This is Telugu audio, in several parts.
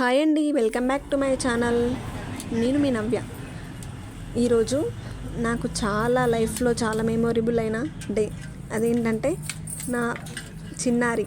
హాయ్ అండి welcome back to my channel. నేను మీ నవ్య. ఈరోజు నాకు చాలా లైఫ్లో చాలా మెమొరబుల్ అయిన డే. అదేంటంటే నా చిన్నారి.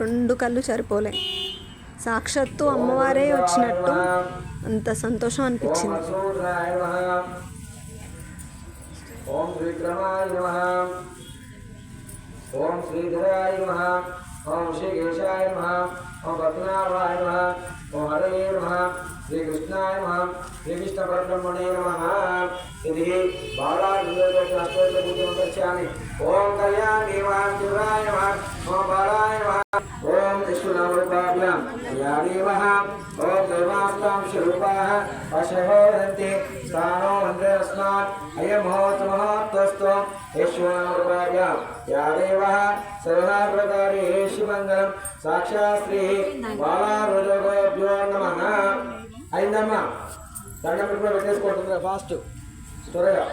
రెండు కళ్ళు సరిపోలే. సాక్షాత్తు అమ్మవారే వచ్చినట్టు అంత సంతోషం అనిపించింది. ఓం శ్రీక్రమాయ నమః ఓం శ్రీధరాయ నమః ఓం శ్రీకేశాయ నమః ఓం పద్మనాభాయ నమః ఓం హరయే నమః శ్రీకృష్ణాయ నమః శ్రీకృష్ణ పరబ్రహ్మణే నమః ఇది బాలాజీ గచ్చామి ఓం కళ్యాణి నమః శివాయ నమః ఓం బాలాయ నమః ఓం విష్ణునామరూపాభ్యాం యాదేవః ఓం దేవాస్తాం శరూపాः పశవోదంతే స్థానో వందే అస్మాత్ అయం మహోత్ మహోత్వస్తో విష్ణునామరూపాభ్యాం యాదేవः మంగళం. శివంగళం సాక్షాత్ శ్రీ బాలారోజగోభ్యో నమః. అయిందమ్మా. దండం పెట్టుకుని పెట్టేసుకుంటుంది ఫాస్ట్ త్వరగా.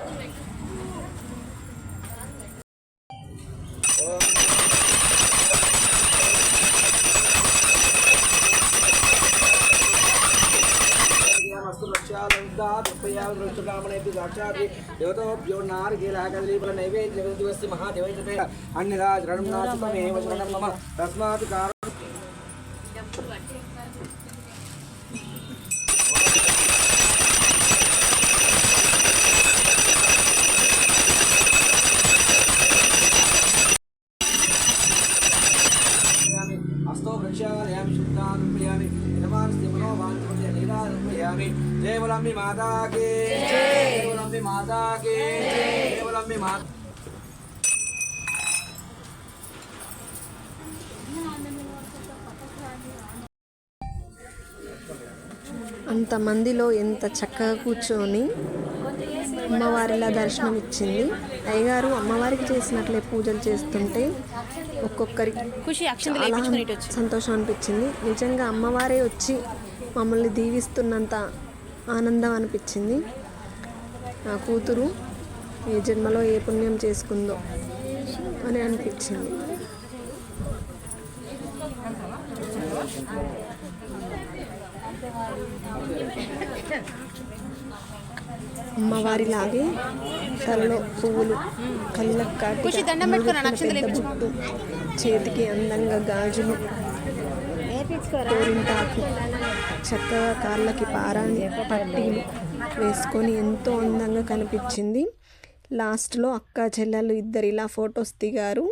దేవతోభ్యో నారికేలాకదలీపల నైవేద్యవస్తి మహాదేవైతే అన్యదా శరణం నాచుతమేవ శరణం మమ తస్మాత్ కారణం हस्तो वृक्षालयामि शुद्धान् रूपयामि यजमानस्य मनोवाञ्छन्ति नीलान् रूपयामि देवलम्बि माता के देवलम्बि माता के देवलम्बि माता అంతమందిలో ఎంత చక్కగా కూర్చొని అమ్మవారిలా దర్శనం ఇచ్చింది అయ్యగారు అమ్మవారికి చేసినట్లే పూజలు చేస్తుంటే ఒక్కొక్కరికి సంతోషం అనిపించింది. నిజంగా అమ్మవారే వచ్చి మమ్మల్ని దీవిస్తున్నంత ఆనందం అనిపించింది. నా కూతురు ఏ జన్మలో ఏ పుణ్యం చేసుకుందో అని అనిపించింది. అమ్మవారిలాగే తలలో పువ్వులు కళ్ళకు కాటి బుట్టు చేతికి అందంగా గాజులు గోరింటాకు చక్కగా కాళ్ళకి పారాని పట్టీలు వేసుకొని ఎంతో అందంగా కనిపించింది. లాస్ట్లో అక్క చెల్లెలు ఇద్దరు ఇలా ఫొటోస్ దిగారు.